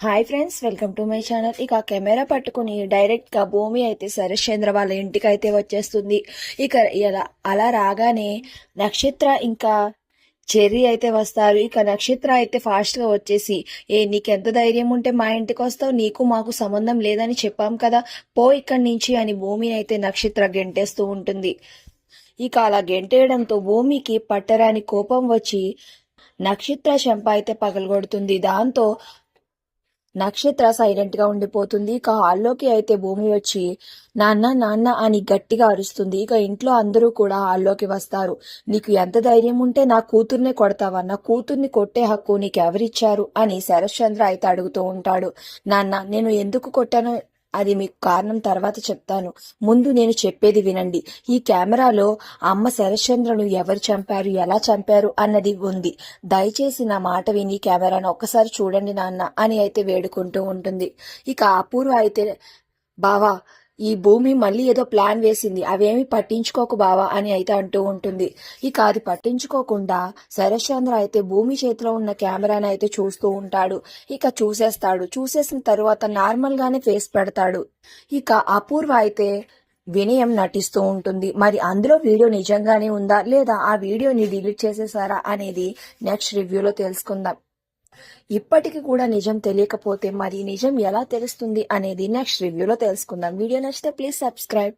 Hi friends welcome to my channel ఇక camera పట్టుకుని డైరెక్ట్గా భూమి అయితే శరశ్చంద్ర వాళ్ళ ఇంటికి అయితే వచ్చేస్తుంది. ఇక ఇలా అలా రాగానే నక్షత్ర ఇంకా చెర్రీ అయితే వస్తారు. ఇక నక్షత్ర అయితే ఫాస్ట్గా వచ్చేసి ఏ నీకెంత ధైర్యం ఉంటే మా ఇంటికి వస్తావు నీకు మాకు సంబంధం లేదని చెప్పాం కదా పో ఇక్కడి నుంచి అని భూమిని అయితే నక్షత్ర గెంటేస్తూ ఉంటుంది. ఇక అలా గెంటేయడంతో భూమికి పట్టరాని కోపం వచ్చి నక్షత్ర చెంప అయితే పగలగొడుతుంది. దాంతో నక్షత్ర సైలెంట్గా ఉండిపోతుంది. ఇక హాల్లోకి అయితే భూమి వచ్చి నాన్న నాన్న అని గట్టిగా అరుస్తుంది. ఇక ఇంట్లో అందరూ కూడా హాల్లోకి వస్తారు. నీకు ఎంత ధైర్యం ఉంటే నా కూతుర్నే కొడతావా? నా కూతుర్ని కొట్టే హక్కు నీకు ఎవరిచ్చారు అని శరశ్చంద్ర అయితే అడుగుతూ ఉంటాడు. నాన్న నేను ఎందుకు కొట్టాను అది మీకు కారణం తర్వాత చెప్తాను. ముందు నేను చెప్పేది వినండి. ఈ కెమెరాలో అమ్మ శరశ్చంద్రను ఎవరు చంపారు ఎలా చంపారు అన్నది ఉంది. దయచేసి నా మాట విని కెమెరాను ఒక్కసారి చూడండి నాన్న అని అయితే వేడుకుంటూ ఉంటుంది. ఇక అపూర్వ అయితే బావా ఈ భూమి మళ్ళీ ఏదో ప్లాన్ వేసింది. అవేమి పట్టించుకోకు బావా అని అయితే అంటూ ఉంటుంది. ఇక అది పట్టించుకోకుండా శరశ్చంద్ర అయితే భూమి చేతిలో ఉన్న కెమెరాని అయితే చూస్తూ ఉంటాడు. ఇక చూసేస్తాడు. చూసేసిన తరువాత నార్మల్ గానే ఫేస్ పెడతాడు. ఇక అపూర్వ అయితే వినయం నటిస్తూ ఉంటుంది. మరి అందులో వీడియో నిజంగానే ఉందా? లేదా ఆ వీడియోని డిలీట్ చేసేసారా అనేది నెక్స్ట్ రివ్యూలో తెలుసుకుందాం. ఇప్పటికీ కూడా నిజం తెలియకపోతే మరి నిజం ఎలా తెలుస్తుంది అనేది నెక్స్ట్ రివ్యూలో తెలుసుకుందాం. వీడియో నచ్చితే ప్లీజ్ సబ్స్క్రైబ్